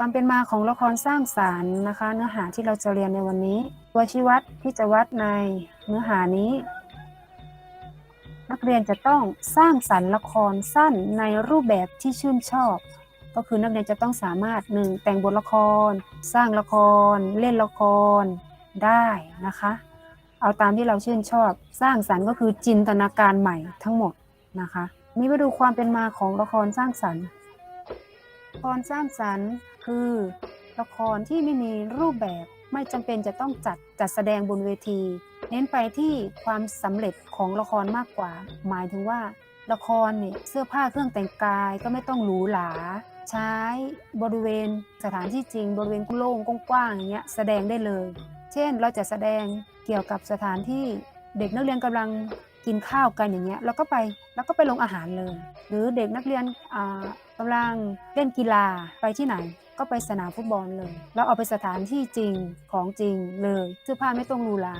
ความเป็นมาของละครสร้างสารรค์นะคะ เนื้อหาที่เราจะเรียนในวันนี้ ตัวชี้วัดที่จะวัดในเนื้อหานี้ นักเรียนจะต้องสร้างสรรค์ละครสั้นในรูปแบบที่ชื่นชอบ ก็คือนักเรียนจะต้องสามารถหนึ่งแต่งบทละคร สร้างละคร เล่นละครได้นะคะ เอาตามที่เราชื่นชอบ สร้างสรรค์ก็คือจินตนาการใหม่ทั้งหมดนะคะนี่มาดูความเป็นมาของละครสร้างสรรค์ ครสร้างสรรค์คือละครที่ไม่มีรูปแบบไม่จำเป็นจะต้องจัดจัดแสดงบนเวที เน้นไปที่ความสำเร็จของละครมากกว่า หมายถึงว่า ละครเนี่ยเสื้อผ้าเครื่องแต่งกายก็ไม่ต้องหรูหราใช้บริเวณสถานที่จริง บริเวณโล่งกว้างๆอย่างเงี้ยแสดงได้เลย เช่นเราจะแสดงเกี่ยวกับสถานที่เด็กนักเรียนกำลังกินข้าวกันอย่างเงี้ยเราก็ไปแล้วก็ไปลงอาหารเลย หรือเด็กนักเรียน อ่ากำลังเล่นกีฬาไปที่ไหน ก็ไปสนามฟุตบอลเลย เราเอาไปสถานที่จริงของจริงเลยเสื้อผ้าไม่ต้องรูหรา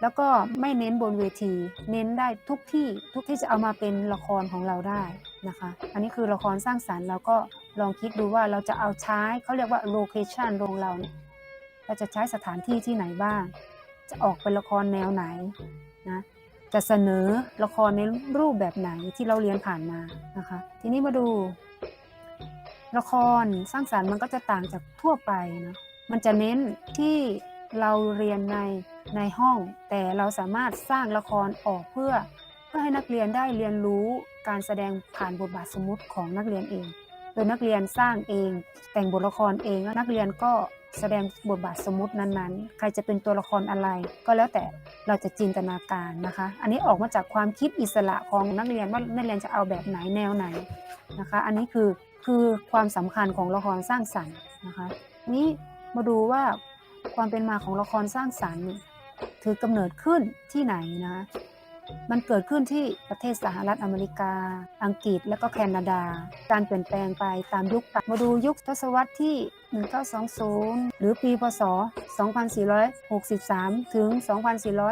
แล้วก็ไม่เน้นบนเวที เน้นได้ทุกที่ทุกที่จะเอามาเป็นละครของเราได้นะคะ อันนี้คือละครสร้างสรรค์เราก็ลองคิดดูว่าเราจะเอาใช้เขาเรียกว่าโลเคชันโรงเราเนี่ยเราจะใช้สถานที่ที่ไหนบ้าง จะออกเป็นละครแนวไหนนะจะเสนอละครในรูปแบบไหนที่เราเรียนผ่านมานะคะ ทีนี้มาดู ละครสร้างสรรค์มันก็จะต่างจากทั่วไปเนาะมันจะเน้นที่เราเรียนในในห้อง แต่เราสามารถสร้างละครออกเพื่อ เพื่อให้นักเรียนได้เรียนรู้การแสดงผ่านบทบาทสมมุติของนักเรียนเอง โดยนักเรียนสร้างเอง แต่งบทละครเองแล้วนักเรียนก็แสดงบทบาทสมมตินั้นๆ ใครจะเป็นตัวละครอะไร ก็แล้วแต่เราจะจินตนาการนะคะ อันนี้ออกมาจากความคิดอิสระของนักเรียนว่านักเรียนจะเอาแบบไหนแนวไหนนะคะ อันนี้คือ คือความสำคัญของละครสร้างสรรค์นะคะนี้มาดูว่าความเป็นมาของละครสร้างสรรค์ถือกำเนิดขึ้นที่ไหนนะคะมันเกิดขึ้นที่ประเทศสหรัฐอเมริกา อังกฤษ และก็แคนาดา การเปลี่ยนแปลงไปตามยุคมาดูยุคทศวรรษที่ 1920 หรือปี พศ 2463 ถึง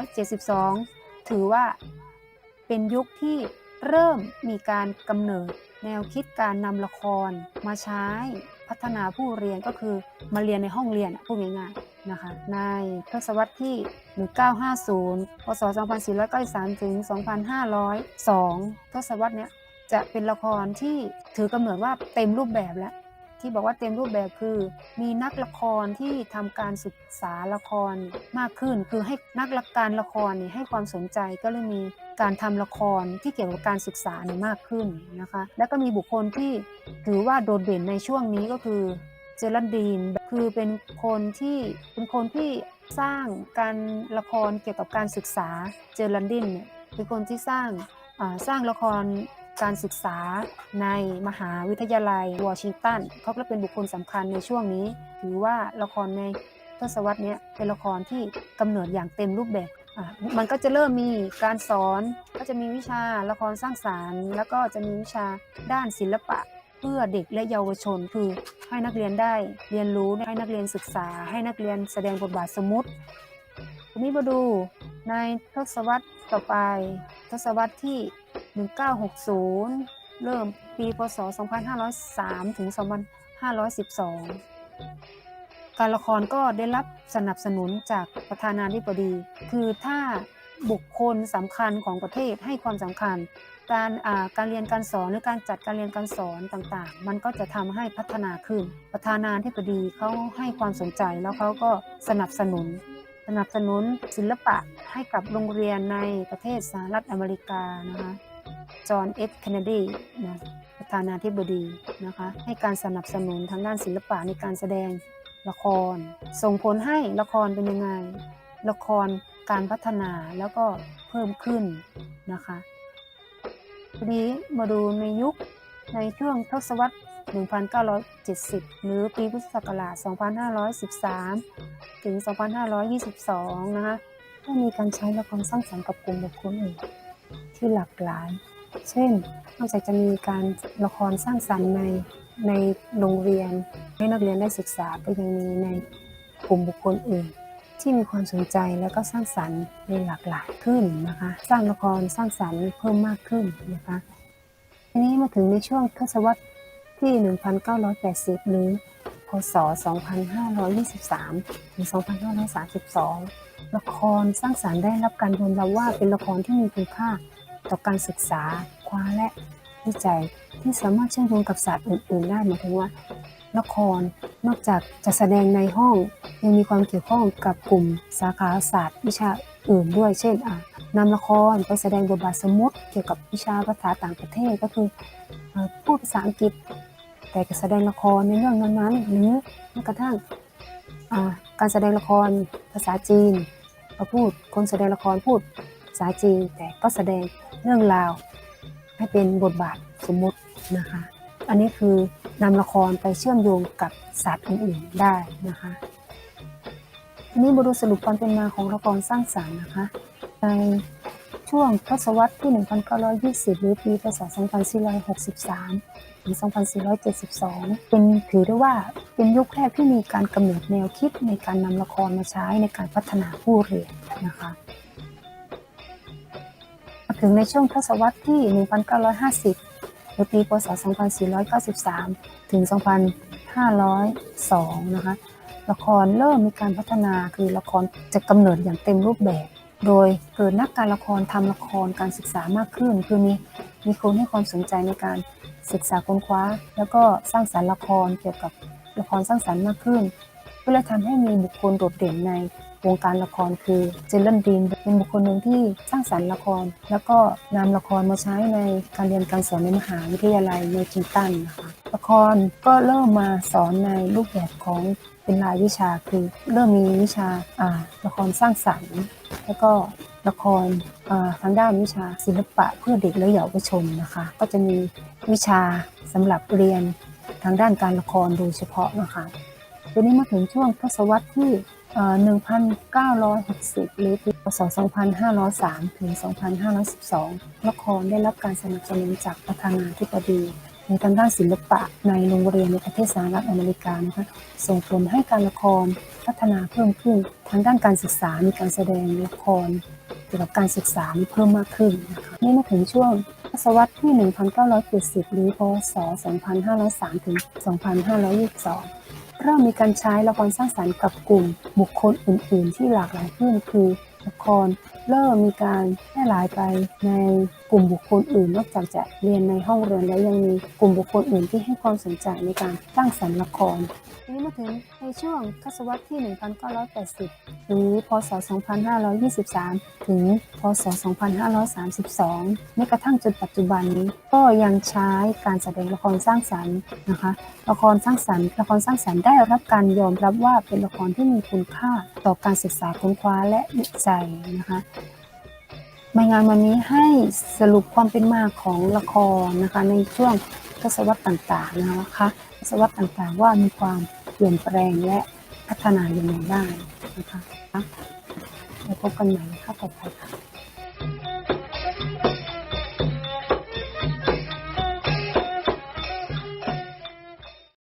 2472 ถือว่าเป็นยุคที่ เริ่มมีการกำเนิดแนวคิดการนำละครมาใช้พัฒนาผู้เรียนก็คือมาเรียนในห้องเรียนพูดง่ายๆนะคะในทศวรรษที่ 1950 พศ 2493 ถึง 2502 ทศวรรษเนี้ยจะเป็นละครที่ถือกำเนิดว่าเต็มรูปแบบแล้ว ที่บอกว่าเต็มรูปแบบคือ มีนักละครที่ทำการศึกษาละครมากขึ้น คือให้นักละการละครนี่ให้ความสนใจก็เลยมีการทำละครที่เกี่ยวกับการศึกษาเนี่ยมากขึ้นนะคะ แล้วก็มีบุคคลที่ถือว่าโดดเด่นในช่วงนี้ก็คือเจรันดีนคือเป็นคนที่เป็นคนที่สร้างการละครเกี่ยวกับการศึกษาเจรันดินเนี่ยเป็นคนที่สร้างสร้างละคร การศึกษาในมหาวิทยาลัยวอชิงตันเขาก็เป็นบุคคลสำคัญในช่วงนี้ ถือว่าละครในทศวรรษนี้เป็นละครที่กำเนิดอย่างเต็มรูปแบบมันก็จะเริ่มมีการสอนก็จะมีวิชาละครสร้างสารรค์ แล้วก็จะมีวิชาด้านศิลปะ เพื่อเด็กและเยาวชนคือให้นักเรียนได้เรียนรู้ให้นักเรียนศึกษา ให้นักเรียนแสดงบทบาทสมมุติทีนี้มาดูในทศวรรษต่อไป ทศวรรษที่ 1960 เริ่มปีพศ 2503 ถึง 2512 การละครก็ได้รับสนับสนุนจากประธานาธิบดี คือถ้าบุคคลสำคัญของประเทศให้ความสำคัญ การการเรียนการสอนหรือการจัดการเรียนการสอนต่างๆ มันก็จะทำให้พัฒนาขึ้น ประธานาธิบดีเขาให้ความสนใจแล้วเขาก็สนับสนุนสนับสนุนศิลปะให้กับโรงเรียนในประเทศสหรัฐอเมริกานะคะ จอห์นเอฟเคนเนดีนะประธานาธิบดีนะคะให้การสนับสนุนทางด้านศิลปะในการแสดงละคร ส่งผลให้ละครเป็นยังไง ละครการพัฒนาแล้วก็เพิ่มขึ้นนะคะทีนี้มาดูในยุคในช่วงทศวรรษ 1970 หรือปีพุทธศักราช 2513 ถึง 2522 นะคะก็มีการใช้ละครสร้างสรรค์กับกลุ่มบุคคลอื่นที่หลากหลาย เช่น นอกจากจะมีการละครสร้างสรรค์ในในโรงเรียน ให้นักเรียนได้ศึกษาก็ยังมีในกลุ่มบุคคลอื่น ที่มีความสนใจและก็สร้างสรรค์ในหลากหลายขึ้นนะคะ สร้างละครสร้างสรรค์เพิ่มมากขึ้นนะคะทีนี้มาถึงในช่วงทศวรรษที่ 1980 หรือพศ 2523 ถึง 2532 ละครสร้างสารรค์ได้รับการยอมรับว่าเป็นละครที่มีคุณค่า ต่อการศึกษาคว้าและวิจัยที่สามารถเชื่อมโยงกับศาสตร์อื่น ๆ ได้หมายถึงว่า ละครนอกจากจะแสดงในห้องยังมีความเกี่ยวข้องกับกลุ่มสาขาศาสตร์วิชาอื่นด้วย เช่นนำละครไปแสดงบทบาทสมมติเกี่ยวกับวิชาภาษาต่างประเทศก็คือพูดภาษาอังกฤษ แต่ก็แสดงละครในเรื่องนั้นๆหรือแม้กระทั่งการแสดงละครภาษาจีนเราพูดคนแสดงละครพูดภาษาจีนแต่ก็แสดง รื่องราว ให้เป็นบทบาทสมมตินะคะ อันนี้คือนำละครไปเชื่อมโยงกับศาสตร์อื่นๆได้นะคะทีนี้มาดูสรุปความเป็นมาของละครสร้างสรรค์นะคะ ในช่วงทศวรรษที่ 1920 หรือปีพศ 2463 ถึง 2472 เป็นถือได้ว่าเป็นยุคแรกที่มีการกำเนิดแนวคิดในการนำละครมาใช้ในการพัฒนาผู้เรียนนะคะ ถึงในช่วงทศวรรษที่ 1950 หรือปี พศ 2493 ถึง 2502 นะคะ ละครเริ่มมีการพัฒนาคือละครจะกำเนิดอย่างเต็มรูปแบบ โดยเกิดนักการละครทำละครการศึกษามากขึ้น คือมีมีคนให้ความสนใจในการศึกษาค้นคว้า แล้วก็สร้างสรรค์ละครเกี่ยวกับละครสร้างสรรค์มากขึ้นก็เลยทำให้มีบุคคลโดดเด่นใน วงการละครคือเจเลนดีนเป็นบุคคลหนึ่งที่สร้างสรรค์ละคร แล้วก็นำละครมาใช้ในการเรียนการสอนในมหาวิทยาลัยในจิตันนะคะละครก็เริ่มมาสอนในรูปแบบของเป็นรายวิชาคือเริ่มมีวิชาอ่าละครสร้างสรรค์ แล้วก็ละครทางด้านวิชาศิลปะเพื่อเด็กและเยาวชนนะคะ ก็จะมีวิชาสำหรับเรียนทางด้านการละครโดยเฉพาะนะคะทีนี้มาถึงช่วงทศวรรษที่ 1960 หรือปีพศ 2503 ถึง 2512 ละครได้รับการสนับสนุนจากประธานาธิบดีในทางด้านศิลปะในโรงเรียนในประเทศสหรัฐอเมริกานะคะส่งผลให้การละครพัฒนาเพิ่มขึ้น ทางด้านการศึกษามีการแสดงละครเกี่ยวกับการศึกษาเพิ่มมากขึ้นนะคะนี่มาถึงช่วงทศวรรษที่ 1970 หรือพศ 2503 ถึง 2522 เริ่มมีการใช้ละครสร้างสรรค์กับกลุ่มบุคคลอื่น ๆ ที่หลากหลายขึ้นคือละครเริ่มมีการแพร่หลายไปใน กลุ่มบุคคลอื่นนอกจากจะเรียนในห้องเรียนแล้วยังมีกลุ่มบุคคลอื่นที่ให้ความสนใจในการสร้างสรรค์ละครทีนี้มาถึงในช่วงทศวรรษที่ 1980 หรือ พศ 2523 ถึง พศ 2532 แม้กระทั่งจนปัจจุบันนี้ ก็ยังใช้การแสดงละครสร้างสรรค์นะคะ ละครสร้างสรรค์ ละครสร้างสรรค์ได้รับการยอมรับว่าเป็นละครที่มีคุณค่าต่อการศึกษาค้นคว้าและวิจัยนะคะ ในงานวันนี้ให้สรุปความเป็นมาของละครนะคะในช่วงทศวรรษต่างๆนะคะทศวรรษต่างๆ ว่ามีความเปลี่ยนแปลงและพัฒนาอย่างไรบ้างนะคะแล้วพบกันใหม่ครั้งต่อไปค่ะ